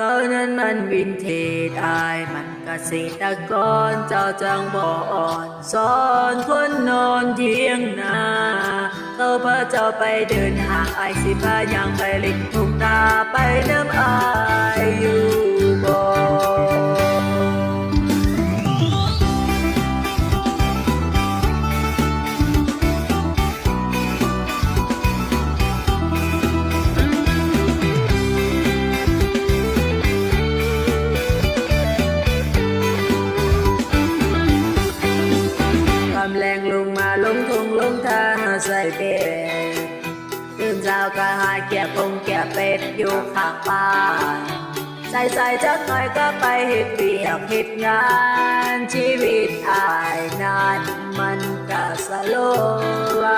เขานั้นมันวินเทจอายมันเกษตรกรเจ้าจังบ่อ่อนสอนคนนอนเที่ยงนาเขาพาเจ้าไปเดินหางอายสิพายังไปเลิกทุกนาไปน้ำอายอยู่ แรงลงมาลงทงลงทาใส่เป็ดตื่นเช้าก็หาเกียบคงเกียบเป็ดอยู่ข้างบ้าใส่ใส่จักหน่อยก็ไปเฮ็ดเวียกเฮ็ดงาน ชีวิตอายนั้นมันก็สโลว์ไล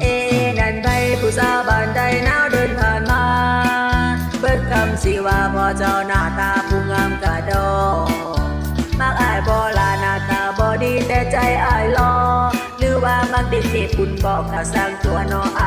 เอ๊นั่นไปผู้สาวบ้านใดหนาวเดินผ่านมา เปิดคำสิว่าพอเจ้าหน้าตา เป็นติดที่คุณบอกข่าวสร้างตัวนอ